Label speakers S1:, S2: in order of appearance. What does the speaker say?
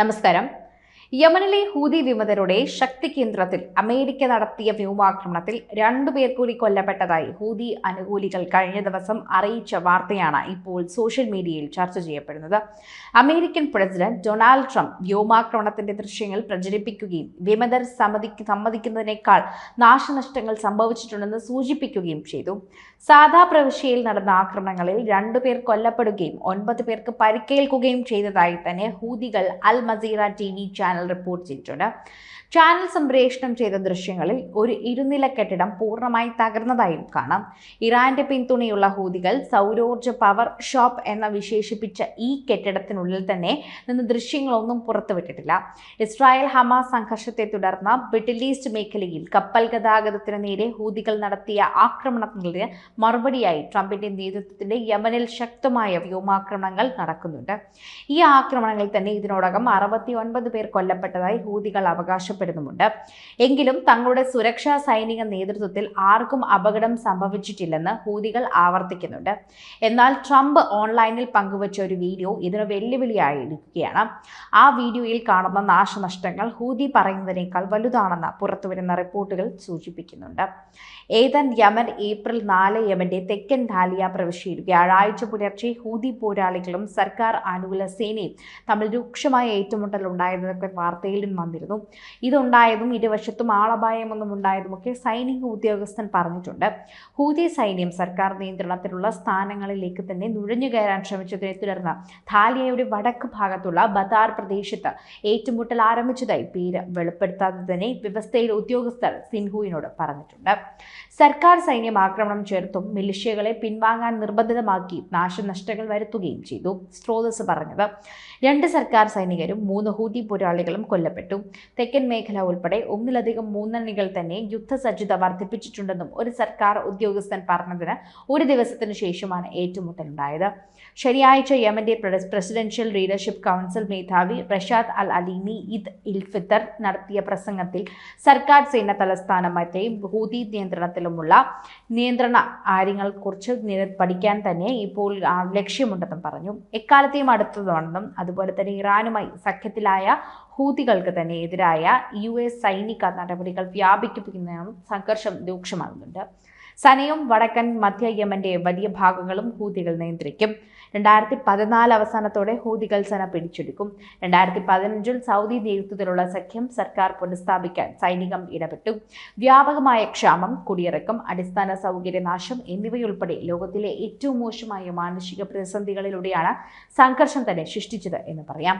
S1: നമസ്കാരം. യമനിലെ ഹൂതി വിമതരുടെ ശക്തി കേന്ദ്രത്തിൽ അമേരിക്ക നടത്തിയ വ്യോമാക്രമണത്തിൽ രണ്ടുപേർ കൂടി കൊല്ലപ്പെട്ടതായി ഹൂതി അനുകൂലികൾ കഴിഞ്ഞ ദിവസം അറിയിച്ച വാർത്തയാണ് ഇപ്പോൾ സോഷ്യൽ മീഡിയയിൽ ചർച്ച ചെയ്യപ്പെടുന്നത്. അമേരിക്കൻ പ്രസിഡന്റ് ഡൊണാൾഡ് ട്രംപ് വ്യോമാക്രമണത്തിന്റെ ദൃശ്യങ്ങൾ പ്രചരിപ്പിക്കുകയും വിമതർ സമ്മതി സമ്മതിക്കുന്നതിനേക്കാൾ നാശനഷ്ടങ്ങൾ സംഭവിച്ചിട്ടുണ്ടെന്ന് സൂചിപ്പിക്കുകയും ചെയ്തു. സാധാ പ്രവിശ്യയിൽ നടന്ന ആക്രമണങ്ങളിൽ രണ്ടുപേർ കൊല്ലപ്പെടുകയും ഒൻപത് പേർക്ക് പരിക്കേൽക്കുകയും ചെയ്തതായി തന്നെ ഹൂതികൾ Al Masirah T V channel report ചെയ്തിട്ടുണ്ട്. ചാനൽ സംപ്രേഷണം ചെയ്ത ദൃശ്യങ്ങളിൽ ഒരു ഇരുനില കെട്ടിടം പൂർണമായി തകർന്നതായും കാണാം. ഇറാന്റെ പിന്തുണയുള്ള ഹൂതികൾ സൗരോർജ പവർ ഷോപ്പ് എന്ന വിശേഷിപ്പിച്ച ഈ കെട്ടിടത്തിനുള്ളിൽ തന്നെ നിന്ന് ദൃശ്യങ്ങളൊന്നും പുറത്തുവിട്ടിട്ടില്ല. ഇസ്രായേൽ ഹമാസ് സംഘർഷത്തെ തുടർന്ന് മിഡിൽ ഈസ്റ്റ് മേഖലയിൽ കപ്പൽ ഗതാഗതത്തിന് നേരെ ഹൂതികൾ നടത്തിയ ആക്രമണത്തിന് മറുപടിയായി ട്രംപിന്റെ നേതൃത്വത്തിന്റെ യമനിൽ ശക്തമായ വ്യോമാക്രമണങ്ങൾ നടക്കുന്നുണ്ട്. ഈ ആക്രമണങ്ങളിൽ തന്നെ ഇതിനോടകം അറുപത്തി ഒൻപത് പേർ കൊല്ലപ്പെട്ടതായി ഹൂതികൾ അവകാശപ്പെടുന്നുമുണ്ട്. എങ്കിലും തങ്ങളുടെ സുരക്ഷാ സൈനിക നേതൃത്വത്തിൽ ആർക്കും അപകടം സംഭവിച്ചിട്ടില്ലെന്ന് ഹൂതികൾ ആവർത്തിക്കുന്നുണ്ട്. എന്നാൽ ട്രംപ് ഓൺലൈനിൽ പങ്കുവച്ച ഒരു വീഡിയോ ഇതിന് വെല്ലുവിളിയായിരിക്കുകയാണ് ആ വീഡിയോയിൽ കാണുന്ന നാശനഷ്ടങ്ങൾ ഹൂതി പറയുന്നതിനേക്കാൾ വലുതാണെന്ന് പുറത്തുവരുന്ന റിപ്പോർട്ടുകൾ സൂചിപ്പിക്കുന്നുണ്ട്. ഏതൻ യമൻ ഏപ്രിൽ നാല് യമന്റെ തെക്കൻ ധാലിയ പ്രവിശ്യയിൽ വ്യാഴാഴ്ച പുലർച്ചെ ഹൂതി പോരാളികളും സർക്കാർ അനുകൂല സേനയും തമ്മിൽ രൂക്ഷമായ ഏറ്റുമുട്ടൽ ഉണ്ടായതൊക്കെ വാർത്തയിൽ വന്നിരുന്നു. ഇതുണ്ടായതും ഇരുവശത്തും ആളപായമൊന്നും ഉണ്ടായതുമൊക്കെ സൈനിക ഉദ്യോഗസ്ഥൻ പറഞ്ഞിട്ടുണ്ട്. ഹൂതി സൈന്യം സർക്കാർ നിയന്ത്രണത്തിലുള്ള സ്ഥാനങ്ങളിലേക്ക് തന്നെ നുഴഞ്ഞു കയറാൻ ശ്രമിച്ചതിനെ തുടർന്ന് ധാലിയയുടെ വടക്ക് ഭാഗത്തുള്ള ബദാർ പ്രദേശത്ത് ഏറ്റുമുട്ടൽ ആരംഭിച്ചതായി പേര് വെളിപ്പെടുത്താതെ തന്നെ വ്യവസ്ഥയിൽ ഉദ്യോഗസ്ഥർ സിൻഹുവിനോട് പറഞ്ഞിട്ടുണ്ട്. സർക്കാർ സൈന്യം ആക്രമണം ചേർത്തും മിലിഷ്യകളെ പിൻവാങ്ങാൻ നിർബന്ധിതമാക്കി നാശനഷ്ടങ്ങൾ വരുത്തുകയും ചെയ്തു. സ്രോതസ് പറഞ്ഞത് രണ്ട് സർക്കാർ സൈനികരും മൂന്ന് ഹൂതി പോരാളികളും കൊല്ലപ്പെട്ടു. തെക്കൻ മേഖല ഉൾപ്പെടെ ഒന്നിലധികം മൂന്നണികൾ തന്നെ യുദ്ധസജ്ജത വർദ്ധിപ്പിച്ചിട്ടുണ്ടെന്നും ഒരു സർക്കാർ ഉദ്യോഗസ്ഥൻ പറഞ്ഞതിന് ഒരു ദിവസത്തിനു ശേഷമാണ് ഏറ്റുമുട്ടലുണ്ടായത്. ശനിയാഴ്ച യമന്റെ പ്രസിഡൻഷ്യൽ ലീഡർഷിപ്പ് കൗൺസിൽ മേധാവി റഷാദ് അൽ അലീമി ഇദ് ഇൽ ഫിത്തർ നടത്തിയ പ്രസംഗത്തിൽ സർക്കാർ സേന തലസ്ഥാനമായും ഹൂതി നിയന്ത്രണത്തിലുമുള്ള നിയന്ത്രണ കാര്യങ്ങളെക്കുറിച്ച് പഠിക്കാൻ തന്നെ ഇപ്പോൾ ലക്ഷ്യമുണ്ടെന്നും പറഞ്ഞു. എക്കാലത്തെയും അടുത്തതാണെന്നും അതുപോലെ തന്നെ ഇറാനുമായി സഖ്യത്തിലായ ഹൂതികൾക്ക് തന്നെ എതിരായ യു എസ് സൈനിക നടപടികൾ വ്യാപിപ്പിക്കുന്നതിനും സംഘർഷം രൂക്ഷമാകുന്നുണ്ട്. സനയും വടക്കൻ മധ്യ യമന്റെ വലിയ ഭാഗങ്ങളും ഹൂതികൾ നിയന്ത്രിക്കും. രണ്ടായിരത്തി പതിനാല് അവസാനത്തോടെ ഹൂതികൾ സന പിടിച്ചെടുക്കും രണ്ടായിരത്തി പതിനഞ്ചിൽ സൗദി നേതൃത്വത്തിലുള്ള സഖ്യം സർക്കാർ പുനഃസ്ഥാപിക്കാൻ സൈനികം ഇടപെട്ടു. വ്യാപകമായ ക്ഷാമം കുടിയിറക്കം. അടിസ്ഥാന സൗകര്യനാശം എന്നിവയുൾപ്പെടെ ലോകത്തിലെ ഏറ്റവും മോശമായ മാനുഷിക പ്രതിസന്ധികളിലൂടെയാണ് സംഘർഷം തന്നെ സൃഷ്ടിച്ചത് എന്ന് പറയാം.